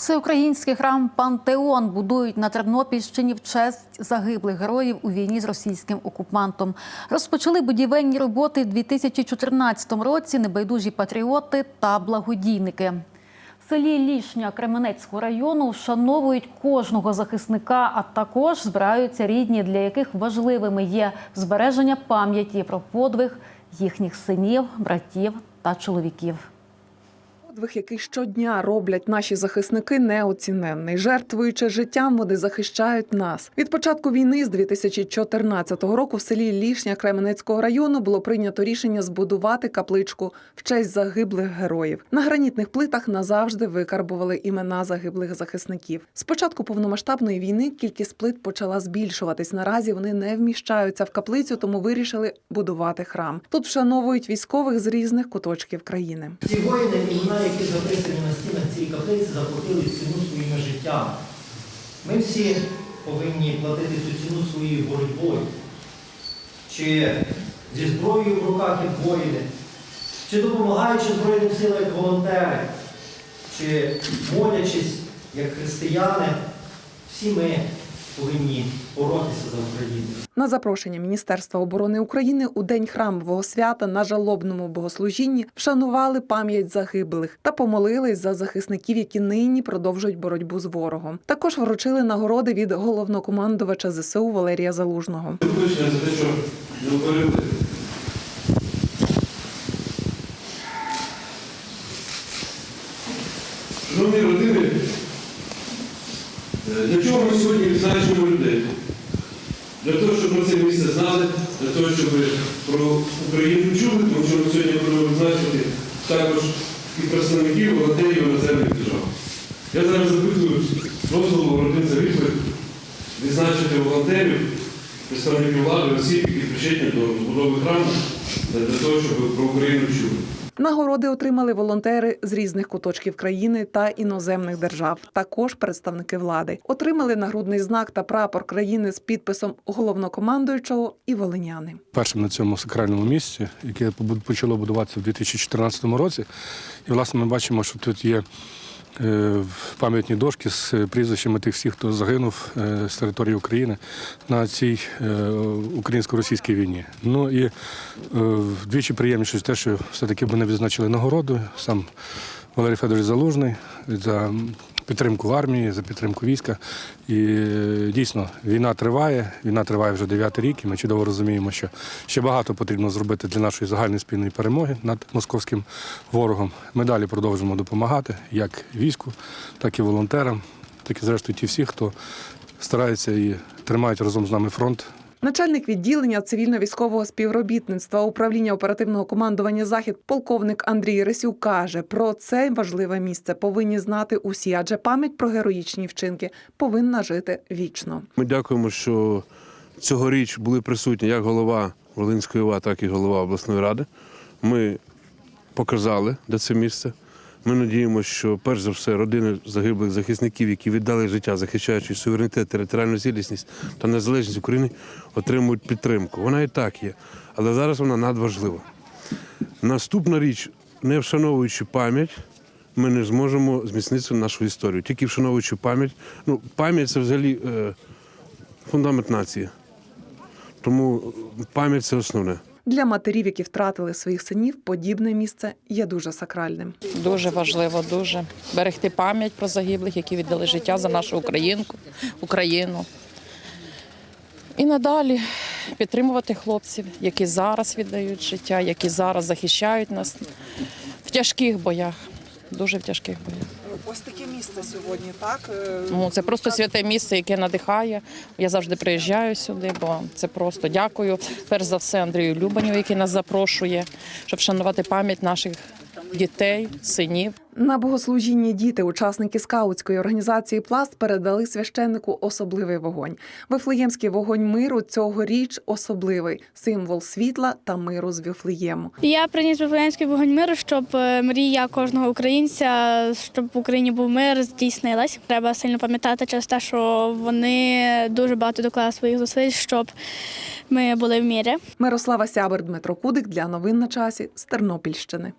Всеукраїнський храм Пантеон будують на Тернопільщині в честь загиблих героїв у війні з російським окупантом. Розпочали будівельні роботи в 2014 році небайдужі патріоти та благодійники. В селі Лішня Кременецького району вшановують кожного захисника, а також збираються рідні, для яких важливими є збереження пам'яті про подвиг їхніх синів, братів та чоловіків. Подвиг, який щодня роблять наші захисники, неоціненний. Жертвуючи життям, вони захищають нас. Від початку війни з 2014 року в селі Лішня Кременецького району було прийнято рішення збудувати капличку в честь загиблих героїв. На гранітних плитах назавжди викарбували імена загиблих захисників. З початку повномасштабної війни кількість плит почала збільшуватись. Наразі вони не вміщаються в каплицю, тому вирішили будувати храм. Тут вшановують військових з різних куточків країни. Ці воїни, які записані на стінах цієї каплиці, заплатили ціну своїми життями. Ми всі повинні платити цю ціну своєю боротьбою. Чи зі зброєю в руках як воїни, чи допомагаючи Збройним силам як волонтери, чи молячись як християни, всі ми повинні боротися за Україну. На запрошення Міністерства оборони України у день храмового свята на жалобному богослужінні вшанували пам'ять загиблих та помолились за захисників, які нині продовжують боротьбу з ворогом. Також вручили нагороди від головнокомандувача ЗСУ Валерія Залужного. Вибачення за те, що не укорили. Шановні для чого ми сьогодні відзначуємо людей? Для того, щоб про це місце знали, для того, щоб про Україну чули, тому що ми сьогодні будемо відзначити також і представників волонтерів іноземних держав. Я зараз запитую дозволу родин загиблих відзначити волонтерів, представників влади, осіб, які причетні до збудови храму, для того, щоб про Україну чули. Нагороди отримали волонтери з різних куточків країни та іноземних держав. Також представники влади отримали нагрудний знак та прапор країни з підписом головнокомандуючого і волиняни. першим на цьому сакральному місці, яке почало будуватися в 2014 році. І, власне, ми бачимо, що тут є пам'ятні дошки з прізвищами тих всіх, хто загинув е, з території України на цій е, українсько-російській війні. Ну і е, вдвічі приємніше те, що все-таки мене відзначили нагороду. Сам Валерій Федорович Залужний за підтримку армії, за підтримку війська. І е, дійсно війна триває. Війна триває вже дев'ятий рік, і ми чудово розуміємо, що ще багато потрібно зробити для нашої загальної спільної перемоги над московським ворогом. Ми далі продовжимо допомагати як війську, так і волонтерам, так і зрештою ті всі, хто старається і тримають разом з нами фронт Начальник відділення цивільно-військового співробітництва управління оперативного командування Захід, полковник Андрій Рисюк каже, про це важливе місце повинні знати усі, адже пам'ять про героїчні вчинки повинна жити вічно. Ми дякуємо, що цьогоріч були присутні як голова Волинської ОВА, так і голова обласної ради. Ми показали, де це місце. Ми надіємося, що перш за все родини загиблих захисників, які віддали життя, захищаючи суверенітет, територіальну цілісність та незалежність України, отримують підтримку. Вона і так є, але зараз вона надважлива. Наступна річ, не вшановуючи пам'ять, ми не зможемо зміцнити нашу історію. Тільки вшановуючи пам'ять. Ну, пам'ять це взагалі е, фундамент нації. Тому пам'ять це основне. Для матерів, які втратили своїх синів, подібне місце є дуже сакральним. Дуже важливо, дуже берегти пам'ять про загиблих, які віддали життя за нашу Українку, Україну. І надалі підтримувати хлопців, які зараз віддають життя, які зараз захищають нас в тяжких боях, дуже в тяжких боях. Ось таке місце сьогодні, так Е, Ну, це просто святе місце, яке надихає. Я завжди приїжджаю сюди, бо це просто дякую. Перш за все Андрію Любаню, який нас запрошує, щоб вшанувати пам'ять наших дітей, синів. На богослужінні діти, учасники скаутської організації Пласт, передали священнику особливий вогонь. Вифлеємський вогонь миру цьогоріч особливий символ світла та миру з Вифлеєму. Я приніс Вифлеємський вогонь миру, щоб е, мрія кожного українця, щоб в Україні був мир, здійснилась. Треба сильно пам'ятати через те, що вони дуже багато доклали своїх зусиль, щоб ми були в мірі. Мирослава Сябер, Дмитро Кудик для новин на часі з Тернопільщини.